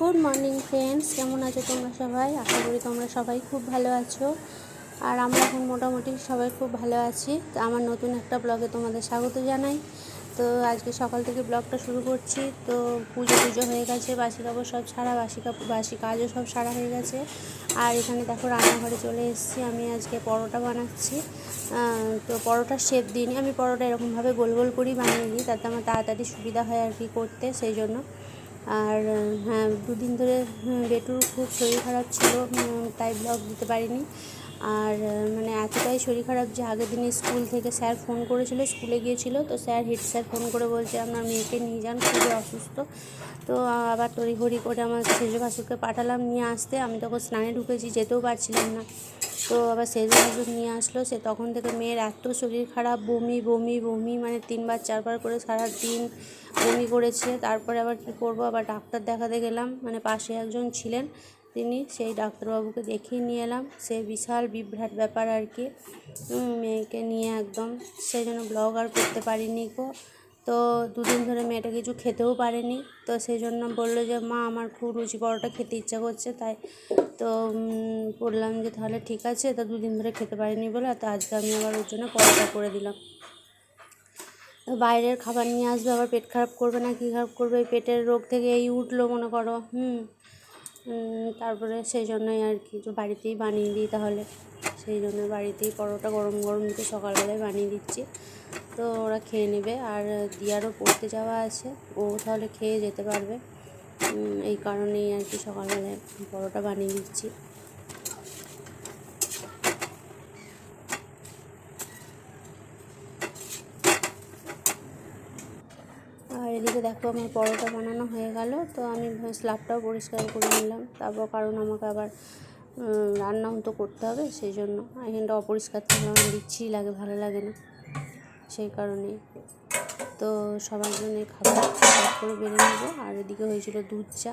Good morning friends, কেমন আছো তোমরা সবাই? আশা করি তোমরা সবাই খুব ভালো আছো। আর আমরা এখন মোটামুটি সবাই খুব ভালো আছি। তো আমার নতুন একটা ব্লগে তোমাদের স্বাগত জানাই। তো আজকে সকাল থেকে ব্লগটা শুরু করছি। তো পুজো পুজো হয়ে গেছে বাসি কাপড় সব সারা বাসি কাপড় বাসি কাজও সব সারা হয়ে গেছে। আর এখানে দেখো রান্নাঘরে চলে এসেছি, আমি আজকে পরোটা বানাচ্ছি। তো পরোটার শেপ দিইনি, আমি পরোটা এরকমভাবে গোল গোল করেই বানিয়ে দিই তাতে আমার তাড়াতাড়ি সুবিধা হয় আর কি করতে, সেই জন্য। আর হ্যাঁ দুদিন ধরে হুম, বেটুর খুব শরীর খারাপ ছিল তাই ব্লগ দিতে পারিনি। আর মানে এতটাই শরীর খারাপ যে আগের দিনে স্কুল থেকে স্যার ফোন করেছিল স্কুলে গিয়েছিল তো স্যার হেড স্যার ফোন করে বলছে আপনার মেয়েকে নিয়ে যান খুবই অসুস্থ। তো আবার তড়িঘড়ি করে আমার সেজো ভাসুরকে পাঠালাম নিয়ে আসতে। আমি তখন স্নানে ঢুকেছি যেতেও পারছিলাম না। তো আবার সেজো ভাসুর নিয়ে আসলো, সে তখন থেকে মেয়ের এত শরীর খারাপ, বমি বমি বমি মানে তিনবার, চারবার করে সারা দিন বমি করেছে। তারপরে আবার কী করব? আবার ডাক্তার দেখাতে গেলাম মানে পাশে একজন ছিলেন তিনি, সেই ডাক্তারবাবুকে দেখিয়ে নিয়ে এলাম। সে বিশাল বিভ্রাট ব্যাপার আর কি। মেয়েকে নিয়ে একদম সেই জন্য ব্লগ আর করতে পারিনি গো। তো দুদিন ধরে মেয়েটা কিছু খেতেও পারেনি। তো সেই জন্য বলল যে, মা, আমার খুব লুচি পরোটা খেতে ইচ্ছা করছে, তাই তো বললাম যে, তাহলে ঠিক আছে, তো দুদিন ধরে খেতে পারিনি বলে তো আজকে আমি আবার ওর জন্য পরোটা করে দিলাম। বাইরের খাবার নিয়ে আসবে, আবার পেট খারাপ করবে না, কী খারাপ করবে? পেটের রোগ থেকে এই উঠল, মনে করো, হুম। তারপরে সেই জন্যই আর কি বাড়িতেই বানিয়ে দিই তাহলে। সেই জন্য বাড়িতেই পরোটা গরম গরম দিতে সকালবেলায় বানিয়ে দিচ্ছি। তো ওরা খেয়ে নেবে। আর দিয়ারও পড়তে যাওয়া আছে। ও তাহলে খেয়ে যেতে পারবে। এই কারণেই আর কি সকালবেলায় পরোটা বানিয়ে দিচ্ছি। আর এদিকে দেখো আমার পরোটা বানানো হয়ে গেল। তো আমি স্ল্যাবটাও পরিষ্কার করে নিলাম। তারপর কারণ আমাকে আবার রান্নাও তো করতে হবে, সেই জন্য। এখানটা অপরিষ্কার থাকলে আমার বিচ্ছিরি লাগে, ভালো লাগে না। সেই কারণেই। তো সবার জন্য খাবার করে বেড়ে নেব। আর এদিকে হয়েছিল দুধ চা।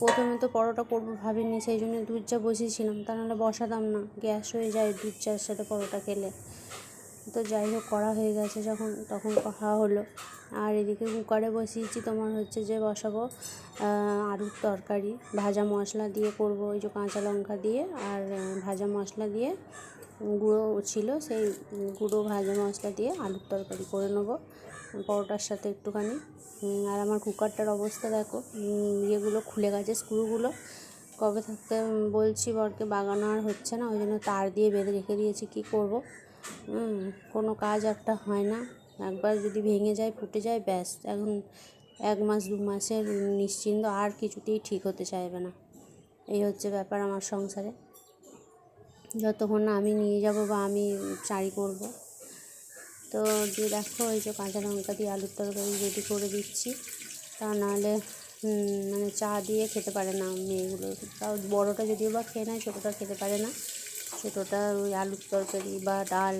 প্রথমে তো পরোটা করব ভাবিনি, সেই জন্য দুধ চা বসিয়েছিলাম। তা নাহলে বসাতাম না, গ্যাস হয়ে যায় দুধ চার সাথে পরোটা খেলে। তো যাই হোক, করা হয়ে গেছে যখন, তখন খাওয়া হলো। আর এদিকে কুকারে বসিয়েছি, তোমার হচ্ছে যে বসাবো আলুর তরকারি। ভাজা মশলা দিয়ে করব, ওই যে কাঁচা লঙ্কা দিয়ে, আর ভাজা মশলা দিয়ে গুঁড়ো ছিল, সেই গুঁড়ো ভাজা মশলা দিয়ে আলুর তরকারি করে নেব, পরোটার সাথে একটুখানি। আর আমার কুকারটার অবস্থা দেখো ইয়েগুলো খুলে গেছে, স্ক্রুগুলো। কবে থাকতে বলছি বরকে, বাগানো আর হচ্ছে না, ওই জন্য তার দিয়ে বেঁধে রেখে দিয়েছি, কী করব? কোনো কাজ একটা হয় না, একবার যদি ভেঙে যায়, ফুটে যায়, ব্যাস। এখন এক মাস, দু মাসের নিশ্চিন্ত, আর কিছুতেই ঠিক হতে চাইবে না। এই হচ্ছে ব্যাপার আমার সংসারে। যতক্ষণ না আমি নিয়ে যাব বা আমি চারি করব। তো দিয়ে দেখো, এই যে কাঁচা লঙ্কা দিয়ে আলুর তরকারি রেডি করে দিচ্ছি। তা নাহলে মানে চা দিয়ে খেতে পারে না মেয়েগুলো। তাও বড়োটা যদিও বা খেয়ে নেয়, ছোটোটা খেতে পারে না। ছোটোটা ওই আলুর তরকারি বা ডাল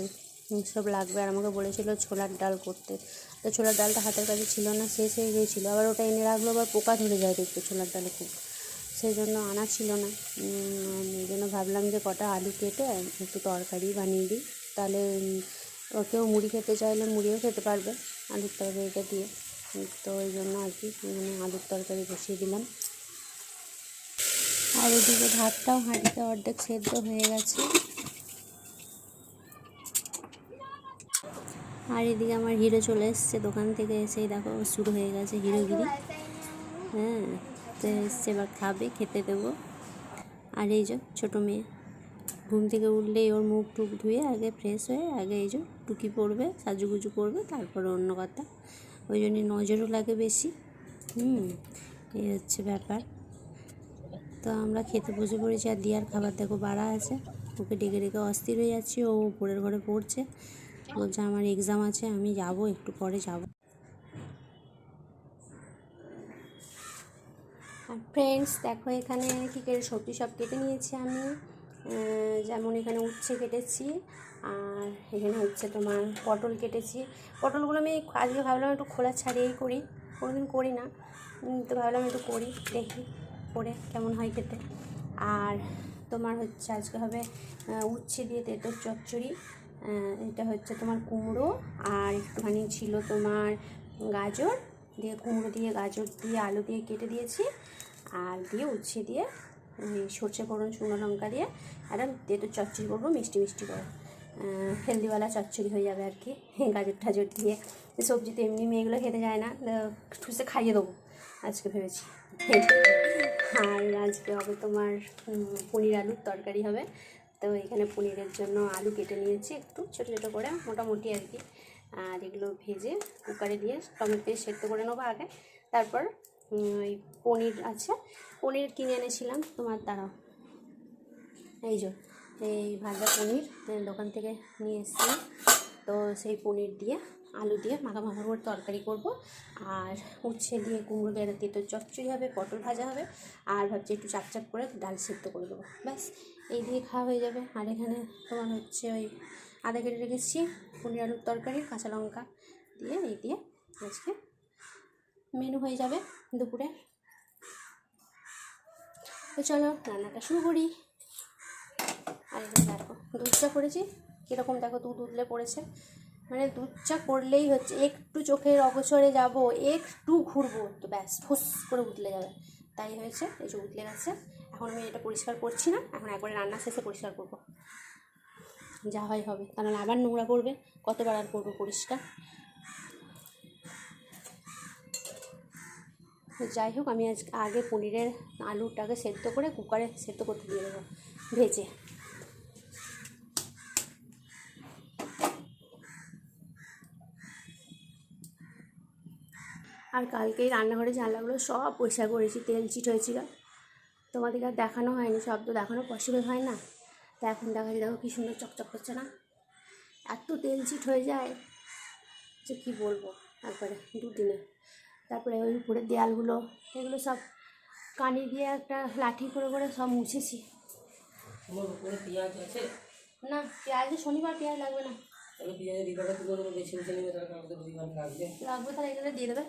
সব লাগবে। আর আমাকে বলেছিল ছোলার ডাল করতে। তো ছোলার ডালটা হাতের কাছে ছিল না শেষ হয়ে গিয়েছিল আবার ওটা এনে রাখল, আবার পোকা ধরে যায় দেখতে ছোলার ডালে খুব। সেই জন্য আনা ছিল না। এই জন্য ভাবলাম যে কটা আলু কেটে একটু তরকারি বানিয়ে দিই। তাহলে উম, ও কেউ মুড়ি খেতে চাইলে মুড়িও খেতে পারবে আলুর তরকারিটা দিয়ে। তো ওই জন্য আর কি মানে আলুর তরকারি বসিয়ে দিলাম। আর ওদিকে ভাতটাও হাঁড়িতে অর্ধেক সেদ্ধ হয়ে গেছে। আর এদিকে আমার হিরো চলে এসছে দোকান থেকে এসেই দেখো শুরু হয়ে গেছে হিরোগিরি। হ্যাঁ। তো এসছে, এবার খাবে, খেতে দেবো। আর এই যে ছোটো মেয়ে, ঘুম থেকে উঠলেই ওর মুখ টুক ধুয়ে আগে ফ্রেশ হয়ে আগে এই যে টুকি পরবে, সাজুগুজু করবে, তারপরে অন্য কথা। ওই জন্যই নজরও লাগে বেশি। হুম, এই হচ্ছে ব্যাপার। তো আমরা খেতে বসে পড়েছি, আর দিয়ার খাবার দেখো বাড়া আছে। ওকে ডেকে ডেকে অস্থির হয়ে যাচ্ছি, ও উপরের ঘরে পড়ছে। বলছে, আমার এক্সাম আছে, আমি যাব, একটু পরে যাব আর ফ্রেন্ডস দেখো এখানে কী করে সবজি সব কেটে নিয়েছি আমি। যেমন এখানে উচ্ছে কেটেছি, আর এখানে হচ্ছে তোমার পটল কেটেছি। পটলগুলো আমি আজকে ভাবলাম একটু খোলা ছাড়িয়েই করি, কোনোদিন করি না। তো ভাবলাম একটু করি, দেখি করে কেমন হয় খেতে। আর তোমার হচ্ছে আজকে হবে উচ্ছে দিয়ে তেঁতোর চচ্চড়ি এটা হচ্ছে তোমার কুমড়ো, আর একটুখানি ছিল তোমার গাজর, দিয়ে কুমড়ো দিয়ে, গাজর দিয়ে, আলু দিয়ে কেটে দিয়েছি। আর দিয়ে উচ্ছে দিয়ে সর্ষে ফোড়ন, শুকনো লঙ্কা দিয়ে একটা তেঁতুর চচ্চড়ি করব, মিষ্টি মিষ্টি করে। হেলদিওয়ালা চচ্চড়ি হয়ে যাবে আর কি, গাজর টাজর দিয়ে। সবজি তো এমনি মেয়েগুলো খেতে যায় না ঠুসে খাইয়ে দেবো, আজকে ভেবেছি। আর আজকে হবে তোমার পনির আলুর তরকারি হবে। তো এখানে পনিরের জন্য আলু কেটে নিয়েছি একটু, ছোটো ছোটো করে, মোটামুটি আর কি। আর এগুলো ভেজে কুকারে দিয়ে টমেটো সেদ্ধ করে নেব আগে। তারপর ওই পনির আছে। পনির কিনে এনেছিলাম। তোমার দাঁড়াও। এই যে, এই ভাজা পনির দোকান থেকে নিয়ে এসেছিলাম তো সেই পনির দিয়ে, আলু দিয়ে মাখা মাখা করে তরকারি করব। আর উচ্ছে দিয়ে কুমড়ো দিয়ে তেঁতুর চচ্চড়ি হবে, পটল ভাজা হবে। আর ভাবছি একটু চাপ চাপ করে ডাল সেদ্ধ করে দেবো। ব্যাস, এই দিয়ে খাওয়া হয়ে যাবে। আর এখানে তোমার হচ্ছে ওই আদা কেটে রেখেছি, পনির আলুর তরকারি, কাঁচা লঙ্কা দিয়ে, এই দিয়ে আজকে মেনু হয়ে যাবে দুপুরে। তো চলো রান্নাটা শুরু করি। আর এখানে দেখো দুধ চা করেছি। কীরকম দেখো দুধ উতলে পড়েছে। মানে দুধ চা করলেই হচ্ছে, একটু চোখের অগোচরে যাব, একটু ঘুরবো, তো ব্যাস, ফুস করে উতলে যাবে। তাই হয়েছে, এই যে উতলে গেছে। এখন আমি এটা পরিষ্কার করছি না, এখন একবারে রান্না শেষে পরিষ্কার করব। যা হয় হবে, কারণ আবার নোংরা করবে কতবার আর করব পরিষ্কার? যাই হোক, আমি আজ আগে পনিরের আলুটাকে সেদ্ধ করে কুকারে সেদ্ধ করতে দিয়ে দেবো, ভেজে। আর কালকেই রান্নাঘরে জানলাগুলো সব পরিষ্কার করেছি, তেল চিট হয়েছিল তোমাদেরকে আর দেখানো হয়নি, সব তো দেখানো পসিবল হয় না। তা এখন দেখা যায় দেখো কী সুন্দর চকচক করছে না। এত তেল চিট হয়ে যায় যে কী বলব, একবারে দুদিনে। তারপরে ওই উপরের দেয়ালগুলো এগুলো সব কানি দিয়ে একটা লাঠি করে করে সব মুছেছি। না পেঁয়াজ শনিবার পেঁয়াজ লাগবে না। লাগবে। তাহলে এখানে দিয়ে দেবে।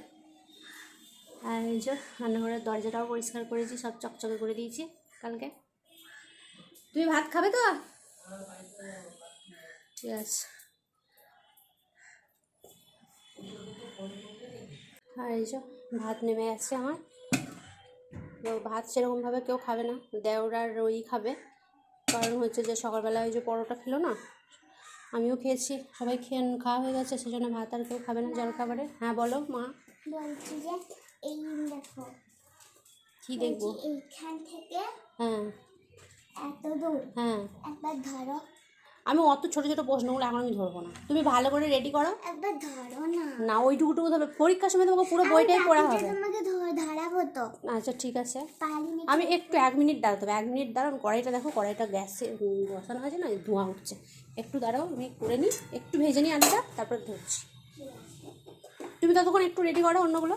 আর এই যে রান্নাঘরের দরজাটাও পরিষ্কার করেছি সব চকচকে করে দিয়েছি কালকে। তুমি ভাত খাবে তো? ঠিক আছে। আর এই যে ভাত নেমে আসছে আমার। তো ভাত সেরকমভাবে কেউ খাবে না দেওরার ওই খাবে। কারণ হচ্ছে যে সকালবেলা ওই যে পরোটা খেলো না আমিও খেয়েছি সবাই খেয়ে খাওয়া হয়ে গেছে সেজন্য ভাত আর কেউ খাবে না জল খাবারে। হ্যাঁ বলো মা। বলছি যে এই দেখো কি দেখব? এইখান থেকে হ্যাঁ। এত দূর হ্যাঁ। একবার ধরো আমি অত ছোটো ছোটো প্রশ্নগুলো এখন আমি ধরবো না। তুমি ভালো করে রেডি করো। একবার ধরো না। না ওইটুকুটুকু ধরবে। পরীক্ষার সময় তোমাকে পুরো বইটাই পড়া হবে। তোমাকে ধরাবো তো। আচ্ছা ঠিক আছে। আমি একটু এক মিনিট দাঁড়াতে হবে। এক মিনিট দাঁড়ান কড়াইটা দেখো কড়াইটা গ্যাসে বসানো আছে না? ধোঁয়া উঠছে। একটু দাঁড়াও আমি করে নিই। একটু ভেজে নিই আলুটা তারপর ধরছি। তুমি ততক্ষণ একটু রেডি করো অন্যগুলো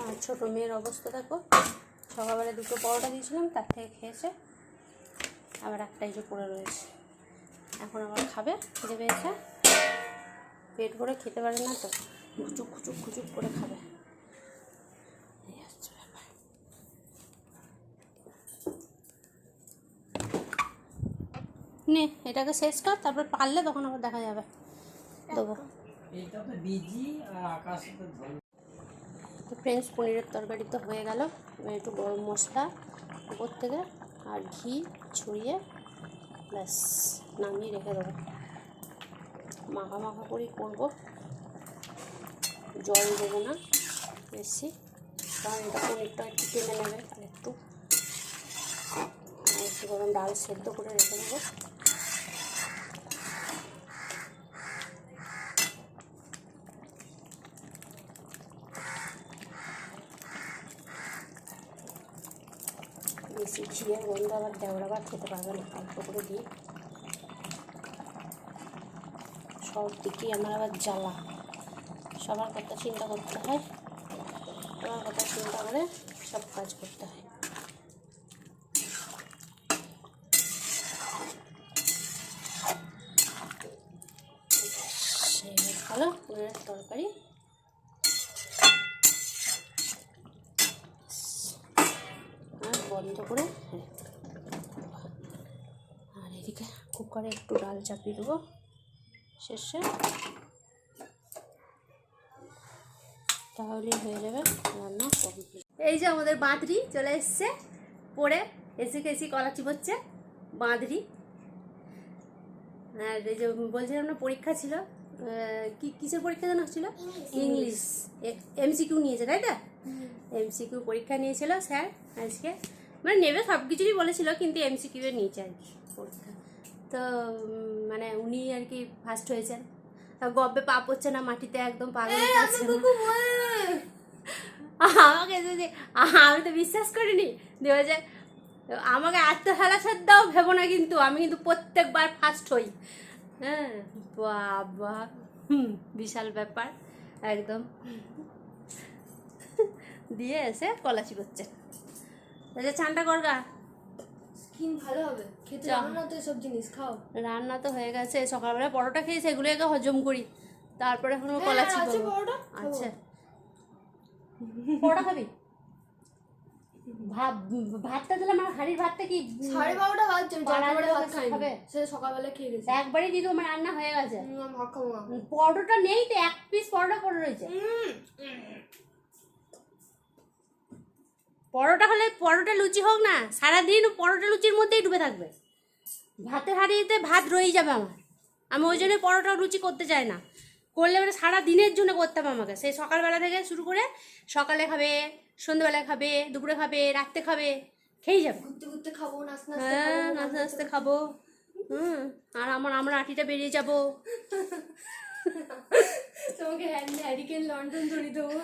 আর ছোটো মেয়ের অবস্থা দেখো। সকালবেলা দুটো পরোটা দিয়েছিলাম, তার থেকে খেয়েছে। আবার একটাই যে পড়ে রয়েছে। এখন আবার খাবে, খিদে পেয়েছে। পেট ভরে খেতে পারে না তো। খুচুক খুচুক খুচুক করে খাবে। নে, এটাকে শেষ কর, তারপর পারলে তখন আবার দেখা যাবে। দেবো এইটা তো বিজি আর আকাশ তো ফ্রেন্ডস, পনিরের তরকারি তো হয়ে গেল। একটু গরম মশলা উপর থেকে আর ঘি ছড়িয়ে ব্যাস, নামিয়ে রেখে দেবো। মাখা মাখা করেই করব। জল দেবো না, বেশি। কারণ এটা পনিরটা একটু টেনে নেবে একটু গরম ডাল সেদ্ধ করে রেখে দেবো। ঘিয়ের গন্ধ আবার দেওয়ার আবার খেতে পারবে না অল্প করে দিয়ে। সব দিকেই আমার আবার জ্বালা। সবার কথা চিন্তা করতে হয়, আমার কথা চিন্তা করে সব কাজ করতে হয় সেই ভালো পনিরের তরকারি আর বন্ধ করে হ্যাঁ। আর এদিকে কুকারে একটু ডাল চাপিয়ে দেবো শেষে। তাহলেই হয়ে যাবে রান্না কমপ্লিট। এই যে আমাদের বাঁদরি চলে এসছে পড়ে এসে খেয়েছি কলা চিবোচ্ছে বাঁদরি আর এই যে বলছিলাম না পরীক্ষা ছিল কি কিসের পরীক্ষা যেন ছিল ইংলিশ। এমসিকিউ নিয়েছে তাই তো? এমসিকিউ পরীক্ষা নিয়েছিল স্যার আজকে। মানে নেবে সব কিছুরই বলেছিল কিন্তু এমসিকিউ এ নিয়েছে আর কি পরীক্ষা। তো মানে উনি আর কি ফার্স্ট হয়েছেন। গব্বে পা পড়ছে না মাটিতে একদম পাগল করছে আমাকে যদি আমি তো বিশ্বাস করিনি দিয়ে বলছে আমাকে এত হেলাসার দাও ভেবো না কিন্তু আমি কিন্তু প্রত্যেকবার ফার্স্ট হই। হ্যাঁ বাবা হুম বিশাল ব্যাপার একদম। দিয়ে এসে কলাচি করছে। তাহলে চানটা করগা স্কিন ভালো হবে। খেতে চা। জানো না তো এসব জিনিস খাও। রান্না তো হয়ে গেছে সকালবেলা পরোটা খেয়েছে এগুলো আগে হজম করি। তারপরে এখন হ্যাঁ, পরোটা, আচ্ছা পরোটা খাবি? ভাত ভাতটা দিলে আমার হাড়ির ভাতটা কি? সাড়ে বারোটা বাজছে ভাত খাবে? সে সকালবেলা খেয়ে গেছে। একবারই দিদি আমার রান্না হয়ে গেছে। পরোটা নেই তো এক পিস পরোটা পড়ে রয়েছে। পরোটা হলে পরোটা লুচি হোক না সারাদিন পরোটা লুচির মধ্যেই ডুবে থাকবে। ভাতের হাঁড়িতে ভাত রয়েই যাবে আমার। আমি ওই জন্য পরোটা লুচি করতে চাই না। করলে মানে সারা দিনের জন্য করতে হবে আমাকে। সেই সকালবেলা থেকে শুরু করে সকালে খাবে সন্ধ্যেবেলায় খাবে দুপুরে খাবে রাত্রে খাবে খেয়েই যাবে। ঘুরতে ঘুরতে খাব নাচ নাচতে হ্যাঁ নাচতে নাচতে খাব। হুম আর আমার আমরা আটিটা বেরিয়ে যাব। তোমাকে হ্যান্ড হ্যারিকেন লন্ডন ধরিয়ে দেবো।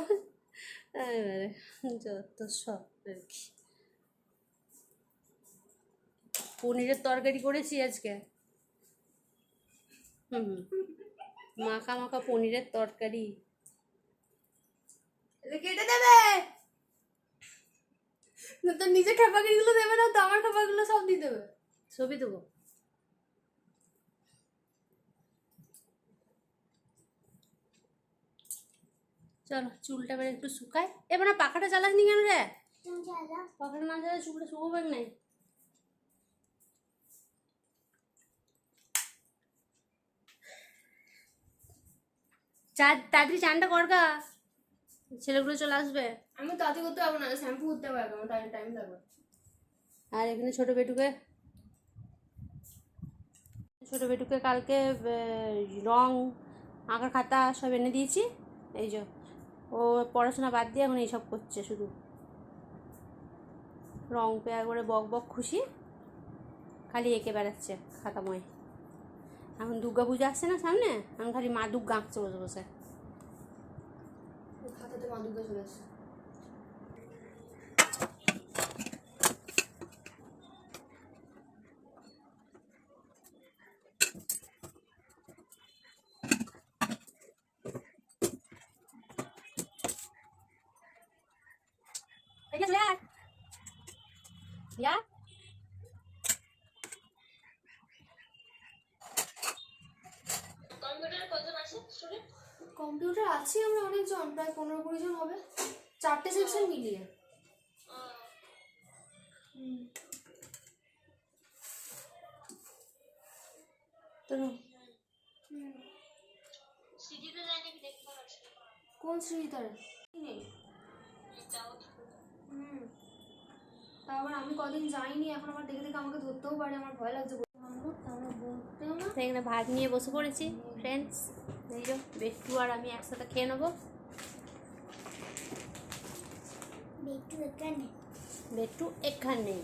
যত সব। পনিরের তরকারি করেছি আজকে। হুম মাখা মাখা পনিরের তরকারি। কেটে দেবে? না তো নিজে খেপাগিরিগুলো দেবে না তো আমার খেপাগুলো সব দিয়ে দেবে। ছবি দেবো। চলো চুলটা এবার একটু শুকায়। এবার পাখাটা চালাস নি কেন রে? পাখাটা না চালালে চুলটা শুকোবে নাই চা তাড়াতাড়ি চানটা করগা ছেলেগুলো চলে আসবে। আমি তাতে করতে পারব না শ্যাম্পু করতে পারব আমার তাই টাইম লাগবে। আর এখানে ছোট বেটুকে। ছোট বেটুকে কালকে রং আঁকার খাতা সব এনে দিয়েছি। এই যে ও পড়াশোনা বাদ দিয়ে এখন এইসব করছে শুধু। রং পেয়ার করে বক বক খুশি, খালি এঁকে বেড়াচ্ছে খাতাময়। এখন দুর্গা পুজো আসছে না সামনে? আমি খালি মা দুর্গা আঁকছে বসে বসে। খাতাতে মাদুকে চলে এসছে এদিকে চলে আয়। ইয়া কম্পিউটার আছে আমরা অনেকজন প্রায় পনেরো কুড়ি জন হবে। চারটে সেকশন মিলিয়ে হুম। তো কোন শ্রীতারে নেই হুম তা আবার আমি কদিন যাইনি এখন আমার দেখে দেখে আমাকে ধরতেও পারে আমার ভয় লাগছে এখানে ভাত নিয়ে বসে পড়েছি ফ্রেন্ডস যে বেট্টু আর আমি একসাথে খেয়ে নেব। বেটু এখানে। বেটু এখানে।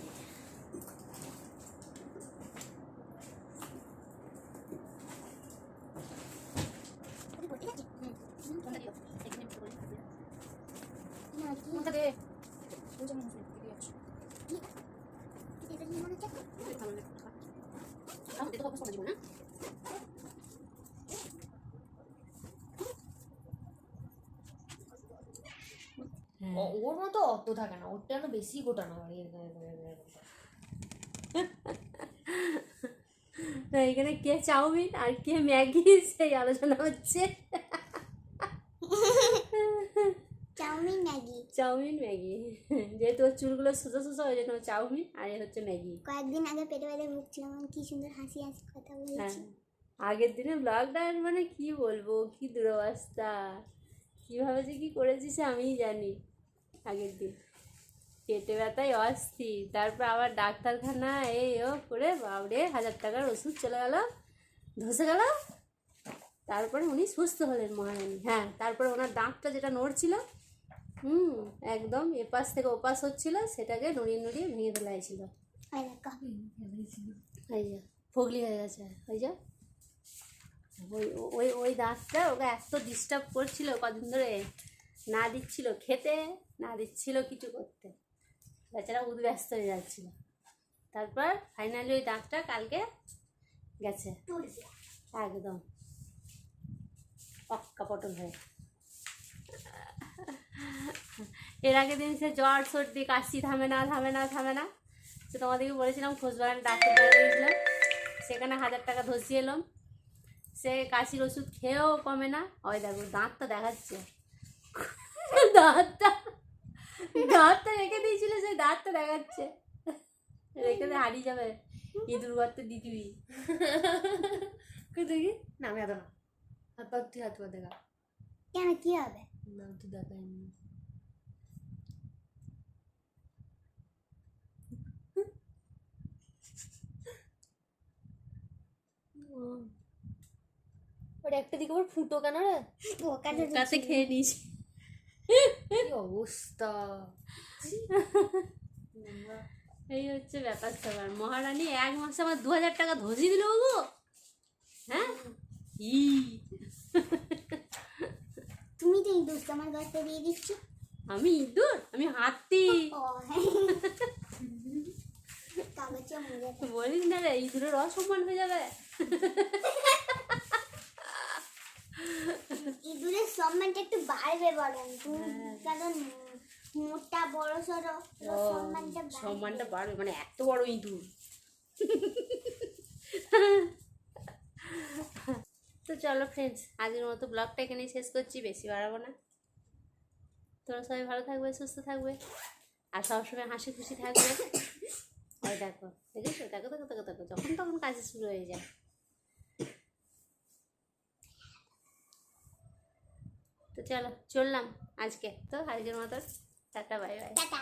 ওর মতো অত থাকে না ওরটা যেন বেশি গোটানো হয়। এখানে কে চাউমিন আর কে ম্যাগি? সেই আলোচনা হচ্ছে। Chowmein Maggi. যেহেতু ওর চুলগুলো সোজা সোজা ওই জন্য চাউমিন আর এ হচ্ছে ম্যাগি। কয়েকদিন আগে পেটে পেটে ভুগছিলাম কি সুন্দর হাসি হাসি কথা হ্যাঁ। আগের দিনে ব্লগটা মানে কি বলব কি দুরবস্থা। কীভাবে যে কি করেছিস আমিই জানি। আগের দিন। পেটে ব্যথায় অস্থির। তারপর আবার ডাক্তারখানা এই ও করে বাবরে হাজার টাকার ওষুধ চলে গেল ধসে গেল। তারপরে উনি সুস্থ হলেন মহারানী। হ্যাঁ তারপরে ওনার দাঁতটা যেটা নড়ছিল হুম একদম এপাশ থেকে ওপাশ হচ্ছিল সেটাকে নড়িয়ে নড়িয়ে ভেঙে ফেলা হয়েছিল। এই যে ফগলি হয়ে গেছে ওই যে। ওই ওই ওই দাঁতটা ওকে এত ডিস্টার্ব করছিল কদিন ধরে না দিচ্ছিল খেতে না দিচ্ছিল কিছু করতে। বেচারা উদ্ব্যস্ত হয়ে যাচ্ছিল। তারপর ফাইনালি ওই দাঁতটা কালকে গেছে। একদম। পক্কা পটল হয়ে। এর আগের দিন সে জ্বর সর্দি কাশি থামে না থামে না থামে না। সে তোমাদেরকে বলেছিলাম খোঁজবাগান ডাক্তার গিয়েছিলাম সেখানে হাজার টাকা ধসিয়ে এলাম সে কাশির ওষুধ খেয়েও কমে না। ওই দেখো দাঁতটা দেখাচ্ছে। দাঁতটা দাঁতটা রেখে দিয়েছিল সেই দাঁতটা দেখাচ্ছে। রেখে দিয়ে হারিয়ে যাবে। ইঁদুর গর্তে দিদিবি কই দেখি না আমি এত না। হাত পা তুই হাত পা দেখা। কেন কি হবে? তুই দেখাইনি ওর একটা দিকে আবার ফুটো কেন রে? কাছে খেয়ে নিস। কি অবস্থা? এই হচ্ছে ব্যাপার স্যাপার। মহারানী এক মাসে আমার দু হাজার টাকা ধসি দিল গো। হ্যাঁ? ই তুমি তো দোস্ত আমার কাছে দিয়ে দিচ্ছ। আমি ইঁদুর? আমি হাতি। হ্যাঁ। বলিস না রে ইঁদুরের অসম্মান হয়ে যাবে। ইঁদুরের সম্মানটা একটু বাড়বে বলেন তুমি কারণ মোটা বড় সড়ো সম্মানটা সম্মানটা বাড়বে মানে এত বড় ইঁদুর। তো চলো ফ্রেন্ডস আজকের মতো ব্লগটা এখানেই শেষ করছি, বেশি বাড়াবো না। তোমরা সবাই ভালো থাকবে, সুস্থ থাকবে, আর সবসময় হাসি খুশি থাকবে। ওই দেখো, দেখেছ? দেখো দেখো দেখো দেখো, যখন তখন কাজে শুরু হয়ে যায়। তো চলো, চললাম আজকে। তো আজকের মতো, টাটা বাই বাই টাটা।